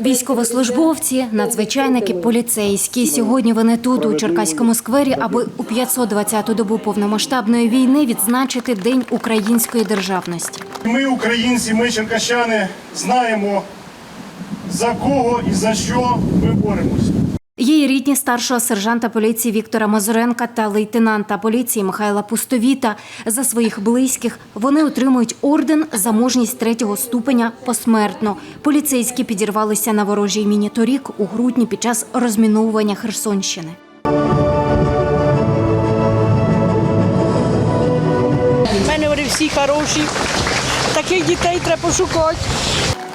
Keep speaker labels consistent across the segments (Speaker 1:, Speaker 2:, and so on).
Speaker 1: Військовослужбовці, надзвичайники, поліцейські. Сьогодні вони тут, у Черкаському сквері, аби у 520-ту добу повномасштабної війни відзначити День української державності.
Speaker 2: Ми, українці, ми черкащани, знаємо за кого і за що ми боремось.
Speaker 1: Її рідні старшого сержанта поліції Віктора Мазуренка та лейтенанта поліції Михайла Пустовіта. За своїх близьких вони отримують орден за мужність третього ступеня посмертно. Поліцейські підірвалися на ворожій міні торік у грудні під час розміновування Херсонщини.
Speaker 3: У мене вони всі хороші. Таких дітей треба шукати.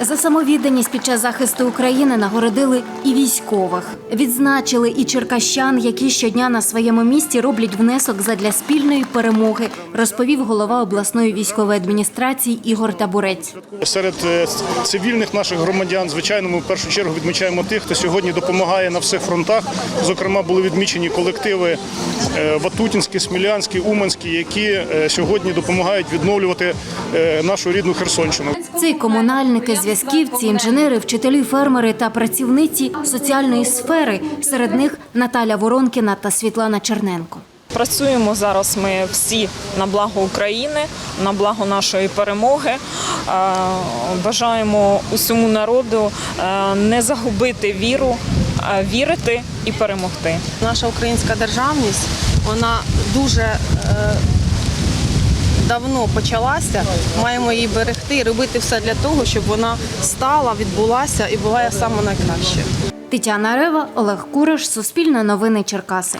Speaker 1: За самовідданість під час захисту України нагородили і військових. Відзначили і черкащан, які щодня на своєму місці роблять внесок задля спільної перемоги, розповів голова обласної військової адміністрації Ігор Табурець.
Speaker 2: Серед е, цивільних наших громадян, звичайно, ми в першу чергу відмічаємо тих, хто сьогодні допомагає на всіх фронтах. Зокрема, були відмічені колективи е, Ватутінський, Смілянський, Уманський, які е, сьогодні допомагають відновлювати нашу рідну Херсонщину.
Speaker 1: Це комунальники, зв'язківці, інженери, вчителі, фермери та працівниці соціальної сфери. Серед них Наталя Воронкіна та Світлана Черненко.
Speaker 4: Працюємо зараз ми всі на благо України, на благо нашої перемоги. Е, Бажаємо усьому народу е, не загубити віру, а вірити і перемогти.
Speaker 5: Наша українська державність вона дуже е, давно почалася. Маємо її берегти і робити все для того, щоб вона стала, відбулася і була саме найкраща.
Speaker 1: Тетяна Рева, Олег Куриш, Суспільне новини Черкаси.